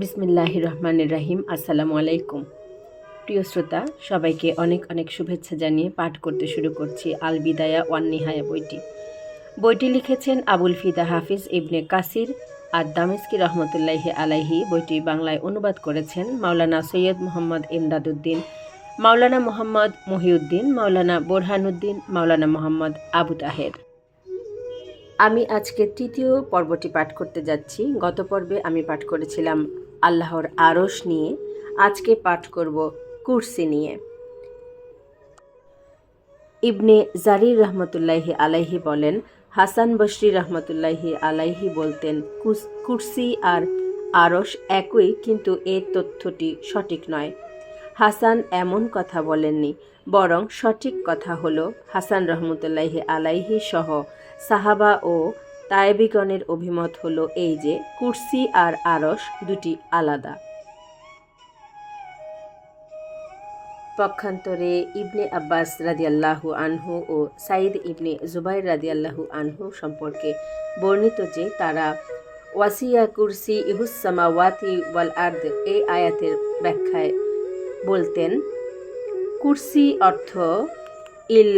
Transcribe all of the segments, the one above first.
বিসমিল্লাহ রহমানুর রাহিম, আসসালামু আলাইকুম। প্রিয় শ্রোতা, সবাইকে অনেক অনেক শুভেচ্ছা জানিয়ে পাঠ করতে শুরু করছি আল বিদায়া ওয়ান নিহায়া বইটি। বইটি লিখেছেন আবুল ফিদা হাফিজ ইবনে কাসির আর দামেস্কি রহমতুল্লাহি আলাইহি। বইটি বাংলায় অনুবাদ করেছেন মাওলানা সৈয়দ মোহাম্মদ ইমদাদুদ্দিন, মাওলানা মোহাম্মদ মহিউদ্দিন, মাওলানা বোরহানুদ্দিন, মাওলানা মোহাম্মদ আবু তাহের। আমি আজকে তৃতীয় পর্বটি পাঠ করতে যাচ্ছি। গত পর্বে আমি পাঠ করেছিলাম আল্লাহর আরশ নিয়ে আজকে পাঠ করব কুরসি নিয়ে। ইবনে জারির রহমতুল্লাহি আলাইহি বলেন, হাসান বশরি রহমতুল্লাহি আলাইহি বলতেন কুরসি আর আরশ একই, কিন্তু এ তথ্যটি সঠিক নয়। হাসান এমন কথা বলেননি, বরং সঠিক কথা হলো, হাসান রহমতুল্লাহি আলাইহি সহ সাহাবা ও তায়েবিগণের অভিমত হলো এই যে, কুরসি আর আরস দুটি আলাদা। পক্ষান্তরে ইবনে আব্বাস রাদিয়াল্লাহু আনহু ও সাইদ ইবনে জুবাইর রাদিয়াল্লাহু আনহু সম্পর্কে বর্ণিত যে, তারা ওয়াসিয়া, কুরসি ইহুসামাওয়াতি ওয়াল আর্দ এই আয়াতের ব্যাখ্যায় বলতেন, কুরসি অর্থ ইল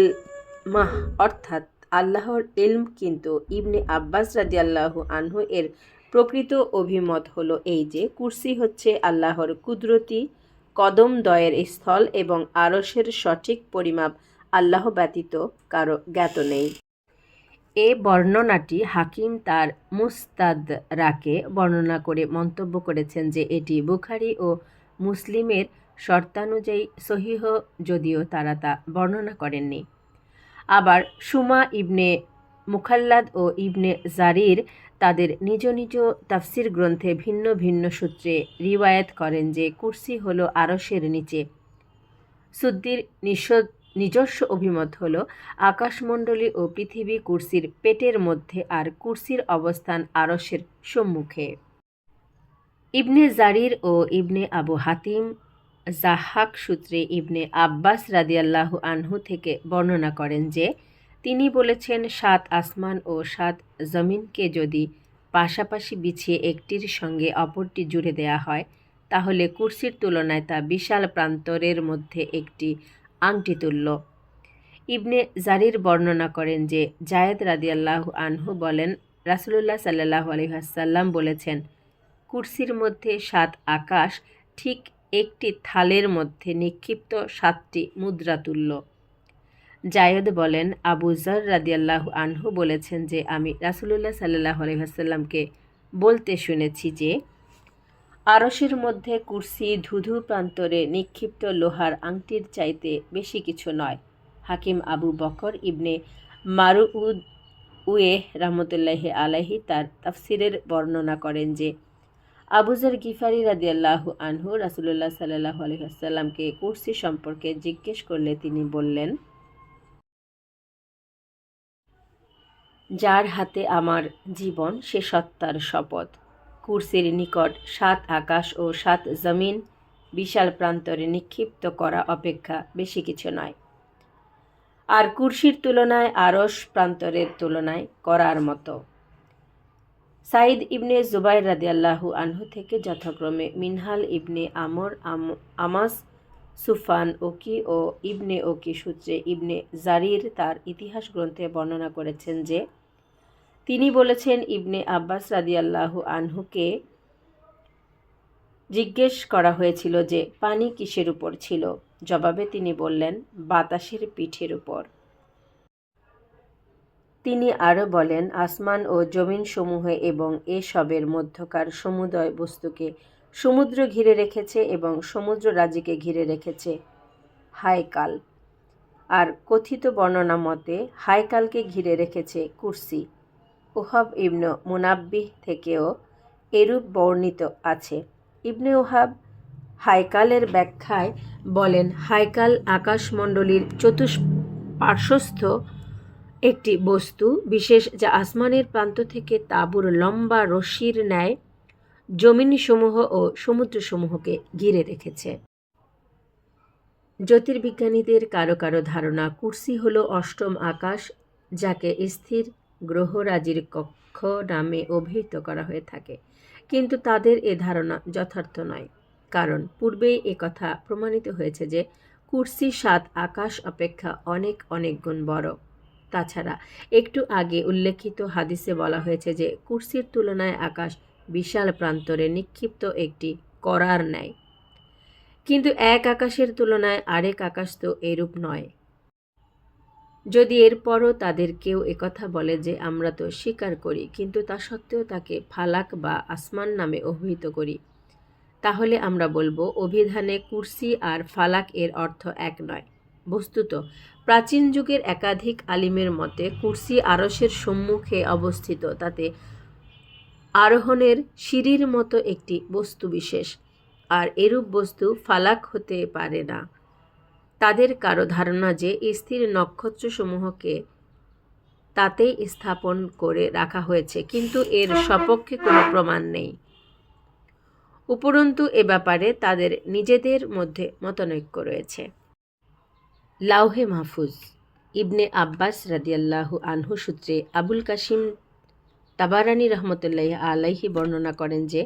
মাহ অর্থাৎ আল্লাহর ইলম কিন্তু ইবনে আব্বাস রাজি আল্লাহ আনহু এর প্রকৃত অভিমত হলো এই যে, কুরসি হচ্ছে আল্লাহর কুদরতি কদম দয়ের স্থল এবং আরশের সঠিক পরিমাপ, আল্লাহ ব্যতীত কারও জ্ঞাত নেই। এ বর্ণনাটি হাকিম তার মুস্তাদ রাকে বর্ণনা করে মন্তব্য করেছেন যে এটি বুখারি ও মুসলিমের শর্তানুযায়ী সহিহ, যদিও তারা তা বর্ণনা করেননি। আবার সুমা ইবনে মুখাল্লাদ ও ইবনে জারির তাদের নিজ নিজ তাফসির গ্রন্থে ভিন্ন ভিন্ন সূত্রে রিওয়ায়াত করেন যে কুর্সি হল আরশের নিচে। সুদ্দির নিজস্ব অভিমত হল আকাশমণ্ডলী ও পৃথিবী কুর্সির পেটের মধ্যে আর কুর্সির অবস্থান আরশের সম্মুখে। ইবনে জারির ও ইবনে আবু হাতিম জাহাক সূত্রে ইবনে আব্বাস রাদিয়াল্লাহু আনহু থেকে বর্ণনা করেন যে, তিনি বলেছেন, সাত আসমান ও সাত জমিনকে যদি পাশাপাশি বিছিয়ে একটির সঙ্গে অপরটি জুড়ে দেয়া হয়, তাহলে কুরসির তুলনায় তা বিশাল প্রান্তরের মধ্যে একটি আংটি তুল্য ইবনে জারির বর্ণনা করেন যে, জায়েদ রাদিয়াল্লাহু আনহু বলেন, রাসুলুল্লাহ সাল্লাহ আলহাসাল্লাম বলেছেন, কুরসির মধ্যে সাত আকাশ ঠিক একটি থালের মধ্যে নিক্ষিপ্ত সাতটি মুদ্রা তুল্য জায়দ বলেন, আবু জর রাদিয়াল্লাহু আনহু বলেছেন যে, আমি রাসুলুল্লাহ সাল্লাহ আলহাসাল্লামকে বলতে শুনেছি যে, আরশের মধ্যে কুরসি ধুধু প্রান্তরে নিক্ষিপ্ত লোহার আংটির চাইতে বেশি কিছু নয়। হাকিম আবু বকর ইবনে মারুউদ উয়ে রহমতুল্লাহ আলাহি তার তাফসিরের বর্ণনা করেন যে আবুজার গিফারি রাদিয়াল্লাহু আনহু রাসুলুল্লাহ সাল্লাহ আলহিহাসাল্লামকে কুরসি সম্পর্কে জিজ্ঞেস করলে তিনি বললেন, যার হাতে আমার জীবন, সে সত্তার শপথ। কুরসির নিকট সাত আকাশ ও সাত জমিন, বিশাল প্রান্তরে নিক্ষিপ্ত করা অপেক্ষা বেশি কিছু নয়। আর কুরসির তুলনায় আরস প্রান্তরের তুলনায় করার মতো। সাইদ ইবনে জুবাইর রাদিয়াল্লাহু আনহু থেকে যথাক্রমে মিনহাল ইবনে আমর, আম- আমাস, সুফান ওকি ও ইবনে ওকি সূত্রে ইবনে জারির তার ইতিহাস গ্রন্থে বর্ণনা করেছেন যে, তিনি বলেছেন ইবনে আব্বাস রাদিয়াল্লাহু আনহুকে জিজ্ঞেস করা হয়েছিল যে, পানি কিসের উপর ছিল? জবাবে তিনি বললেন, বাতাসের পিঠের উপর। তিনি আরও বলেন, আসমান ও জমিন সমূহ এবং এসবের মধ্যকার সমুদয় বস্তুকে সমুদ্র ঘিরে রেখেছে এবং সমুদ্র রাজিকে ঘিরে রেখেছে হায়কাল আর কথিত বর্ণনা মতে হায়কালকে ঘিরে রেখেছে কুরসি। ওহাব ইবনু মুনাব্বিহ থেকেও এরূপ বর্ণিত আছে। ইবনে ওহাব হায়কালের ব্যাখ্যায় বলেন হায়কাল আকাশমণ্ডলীর চতুষ্পার্শ্বস্থ একটি বস্তু, বিশেষ যা আসমানের প্রান্ত থেকে তাঁবুর লম্বা রশ্মির ন্যায় জমিনসমূহ ও সমুদ্রসমূহকে ঘিরে রেখেছে। জ্যোতির্বিজ্ঞানীদের কারও কারও ধারণা, কুর্সি হল অষ্টম আকাশ, যাকে স্থির গ্রহরাজির কক্ষ নামে অভিহিত করা হয়ে থাকে। কিন্তু তাদের এ ধারণা যথার্থ নয়। কারণ পূর্বেই কথা প্রমাণিত হয়েছে যে কুর্সি সাত আকাশ অপেক্ষা অনেক অনেক গুণ বড়। তাছাড়া একটু আগে উল্লেখিত হাদিসে বলা হয়েছে যে, কুর্সির তুলনায় আকাশ বিশাল প্রান্তরে নিক্ষিপ্ত একটি করার ন্যায়। কিন্তু এক আকাশের তুলনায় আরেক আকাশ তো এরূপ নয়। যদি এরপরও তাদের কেউ একথা বলে যে, আমরা তো স্বীকার করি, কিন্তু তা সত্ত্বেও তাকে ফালাক বা আসমান নামে অভিহিত করি, তাহলে আমরা বলব, অভিধানে কুরসি আর ফালাক এর অর্থ এক নয়। বস্তুত। প্রাচীন যুগের একাধিক আলিমের মতে কুর্সি আরসের সম্মুখে অবস্থিত, তাতে আরোহণের সিঁড়ির মতো একটি বস্তু বিশেষ। আর এরূপ বস্তু ফালাক হতে পারে না। তাদের কারও ধারণা যে স্থির নক্ষত্রসমূহকে তাতেই স্থাপন করে রাখা হয়েছে, কিন্তু এর সপক্ষে কোনো প্রমাণ নেই। উপরন্তু এ ব্যাপারে তাদের নিজেদের মধ্যে মতনৈক্য রয়েছে। লাউহে মাহফুজ, ইবনে আব্বাস রাদিয়াল্লাহু আনহু সূত্রে আবুল কাসিম তাবারানি রহমতুল্লাহ আলাইহি বর্ণনা করেন যে,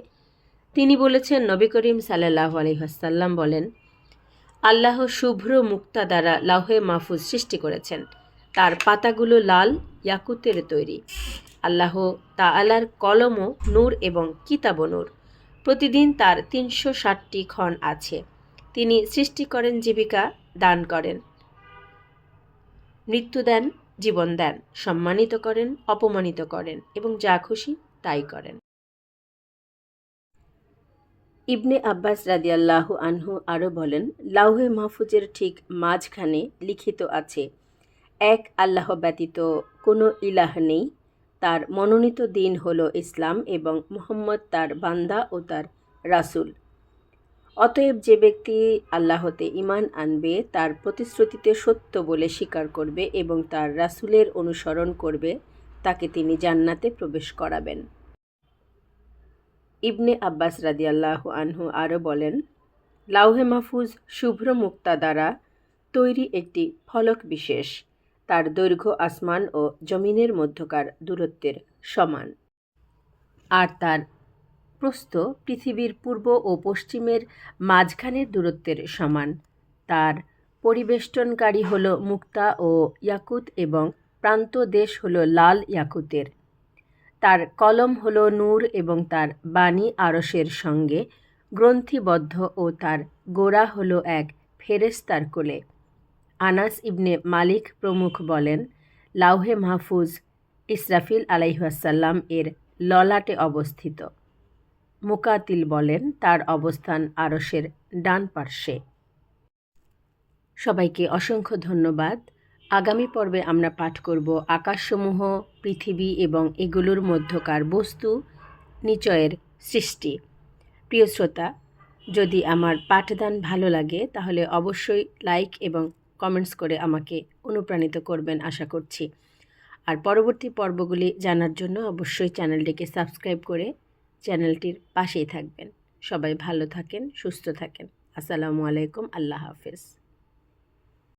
তিনি বলেছেন, নবী করিম সাল্লাহ আলহিহাসাল্লাম বলেন, আল্লাহ শুভ্র মুক্তা দ্বারা লাউহে মাহফুজ সৃষ্টি করেছেন। তার পাতাগুলো লাল ইয়াকুতের তৈরি। আল্লাহ তা আলার কলমও নূর এবং কিতাব নূর। প্রতিদিন তার তিনশো ষাটটি ক্ষণ আছে। তিনি সৃষ্টি করেন জীবিকা, দান করেন। মৃত্যু দেন, জীবন দেন, সম্মানিত করেন, অপমানিত করেন এবং যা খুশি তাই করেন। ইবনে আব্বাস রাদিয়াল্লাহু আনহু আরও বলেন, লাউহে মাহফুজের ঠিক মাঝখানে লিখিত আছে, এক আল্লাহ ব্যতীত কোনো ইলাহ নেই, তার মনোনীত দিন হলো ইসলাম এবং মুহাম্মদ তার বান্দা ও তার রাসূল। অতএব যে ব্যক্তি আল্লাহতে ইমান আনবে, তার প্রতিশ্রুতিতে সত্য বলে স্বীকার করবে এবং তার রাসূলের অনুসরণ করবে, তাকে তিনি জান্নাতে প্রবেশ করাবেন। ইবনে আব্বাস রাদিয়াল্লাহু আনহু আরও বলেন, লাউহে মাহফুজ শুভ্র মুক্তা দ্বারা তৈরি একটি ফলক বিশেষ। তার দৈর্ঘ্য আসমান ও জমিনের মধ্যকার দূরত্বের সমান। আর তার প্রস্থ পৃথিবীর পূর্ব ও পশ্চিমের মাঝখানের দূরত্বের সমান। তার পরিবেষ্টনকারী হল মুক্তা ও ইয়াকুত এবং প্রান্ত দেশ হল লাল ইয়াকুতের। তার কলম হল নূর এবং তার বাণী আরসের সঙ্গে গ্রন্থিবদ্ধ ও তার গোড়া হল এক ফেরেস্তার কোলে। আনাস ইবনে মালিক প্রমুখ বলেন, লাউহে মাহফুজ ইসরাফিল আলাইহাসাল্লাম এর ললাটে অবস্থিত। মুকাতিল বলেন, তার অবস্থান আরসের ডান পার্শ্বে। সবাইকে অসংখ্য ধন্যবাদ। আগামী পর্বে আমরা পাঠ করব আকাশসমূহ, পৃথিবী এবং এগুলোর মধ্যকার বস্তু, নিচয়ের সৃষ্টি। প্রিয় শ্রোতা, যদি আমার পাঠদান ভালো লাগে, তাহলে অবশ্যই লাইক এবং কমেন্টস করে আমাকে অনুপ্রাণিত করবেন আশা করছি। আর পরবর্তী পর্বগুলি জানার জন্য অবশ্যই চ্যানেলটিকে সাবস্ক্রাইব করে চ্যানেলটির পাশেই থাকবেন। সবাই ভালো থাকেন সুস্থ থাকেন। আসসালামু আলাইকুম আল্লাহ হাফেজ।